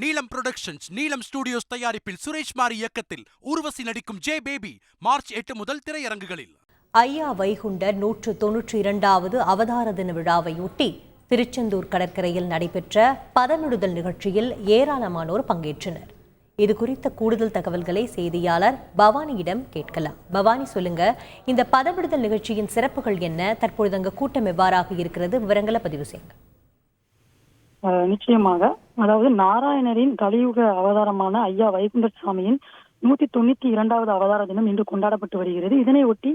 நீலம் புரொடக்ஷன்ஸ் நீலம் ஸ்டுடியோஸ் தயாரிப்பில் சுரேஷ் மாரி இயக்கத்தில் ஊர்வசி நடிக்கும் ஜே பேபி மார்ச் எட்டு முதல் திரையரங்குகளில். ஐயா வைகுண்டர் நூற்று தொன்னூற்றி இரண்டாவது அவதார தின விழாவையொட்டி திருச்செந்தூர் கடற்கரையில் நடைபெற்ற பதமிடுதல் நிகழ்ச்சியில் ஏராளமானோர் பங்கேற்றனர். இது குறித்த கூடுதல் தகவல்களை செய்தியாளர் பவானியிடம் கேட்கலாம். பவானி சொல்லுங்க இந்த பதமிடுதல் நிகழ்ச்சியின் சிறப்புகள் என்ன? தற்பொழுது அங்க கூட்டம் எவ்வாறாக இருக்கிறது? விவரங்களை பதிவு செய்யுங்க. நிச்சயமாக அதாவது நாராயணரின் கலியுக அவதாரமான ஐயா வைகுண்டர் சுவாமியின் நூத்தி தொண்ணூத்தி இரண்டாவது அவதார தினம் இன்று கொண்டாடப்பட்டு வருகிறது. இதனை ஒட்டி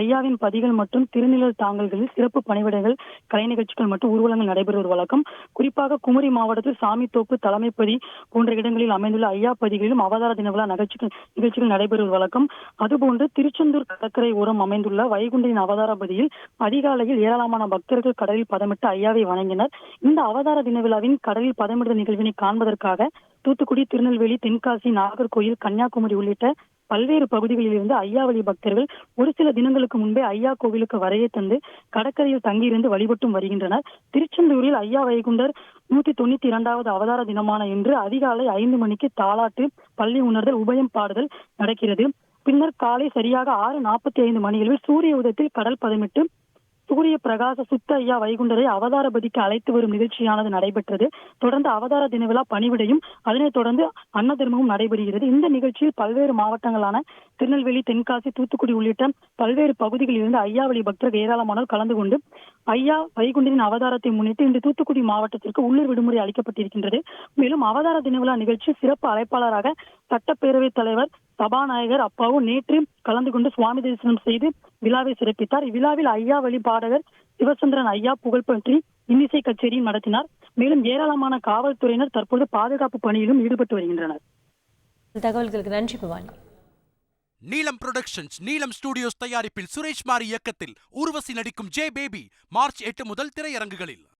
ஐயாவின் பதிகள் மற்றும் திருநிழல் தாங்கல்களில் சிறப்பு பணிவிடைகள் கலை நிகழ்ச்சிகள் மற்றும் ஊர்வலங்கள் நடைபெறுவது வழக்கம். குறிப்பாக குமரி மாவட்டத்தில் சாமித்தோப்பு தலைமைப்பதி போன்ற இடங்களில் அமைந்துள்ள ஐயா பதிகளிலும் அவதார தின விழா நிகழ்ச்சிகள் நிகழ்ச்சிகள் நடைபெறுவது வழக்கம். அதுபோன்று திருச்செந்தூர் கடற்கரை ஓரம் அமைந்துள்ள வைகுண்டரின் அவதார பதியில் அதிகாலையில் ஏராளமான பக்தர்கள் கடலில் பதமிட்டு ஐயாவை வணங்கினர். இந்த அவதார தின விழாவின் கடலில் பதமிடுதல் நிகழ்வினை காண்பதற்காக தூத்துக்குடி திருநெல்வேலி தென்காசி நாகர்கோயில் கன்னியாகுமரி உள்ளிட்ட பல்வேறு பகுதிகளில் இருந்து ஐயாவளி பக்தர்கள் ஒரு சில தினங்களுக்கு முன்பே ஐயா கோவிலுக்கு வரையே தந்து கடற்கரையில் தங்கியிருந்து வழிபட்டும் வருகின்றனர். திருச்செந்தூரில் ஐயா வைகுண்டர் நூத்தி தொண்ணூத்தி இரண்டாவது அவதார தினமான இன்று அதிகாலை ஐந்து மணிக்கு தாலாட்டு பள்ளி உணர்தல் உபயம் பாடுதல் நடக்கிறது. பின்னர் காலை சரியாக ஆறு நாற்பத்தி ஐந்து மணிகளில் சூரிய உதயத்தில் கடல் பதமிட்டு சூரிய பிரகாச சுத்த ஐயா வைகுண்டரை அவதாரபதிக்கு அழைத்து வரும் நிகழ்ச்சியானது நடைபெற்றது. தொடர்ந்து அவதார தின விழா பணிவிடையும் அதனைத் தொடர்ந்து அன்னதர்மமும் நடைபெறுகிறது. இந்த நிகழ்ச்சியில் பல்வேறு மாவட்டங்களான திருநெல்வேலி தென்காசி தூத்துக்குடி உள்ளிட்ட பல்வேறு பகுதிகளில் இருந்து ஐயாவளி பக்தர்கள் ஏராளமானோர் கலந்து கொண்டு ஐயா வைகுண்டரின் அவதாரத்தை முன்னிட்டு இன்று தூத்துக்குடி மாவட்டத்திற்கு உள்ளூர் விடுமுறை அளிக்கப்பட்டிருக்கின்றது. மேலும் அவதார தின விழா நிகழ்ச்சி சிறப்பு அழைப்பாளராக சட்டப்பேரவைத் தலைவர் சபாநாயகர் அப்பாவு நேற்று கலந்து கொண்டு சுவாமி தரிசனம் செய்து விழாவை சிறப்பித்தார். இவ்விழாவில் ஐயா வழி பாடகர் சிவசந்திரன் ஐயா புகழ்பற்றி இன்னிசை கச்சேரியும் நடத்தினார். மேலும் ஏராளமான காவல்துறையினர் தற்போது பாதுகாப்பு பணியிலும் ஈடுபட்டு வருகின்றனர். தகவல்களுக்கு நன்றி பவானி நீலம் புரொடக்ஷன்ஸ் நீலம் ஸ்டுடியோஸ் தயாரிப்பில் சுரேஷ் மாரி இயக்கத்தில் ஊர்வசி நடிக்கும் ஜே பேபி மார்ச் எட்டு முதல் திரையரங்குகளில்.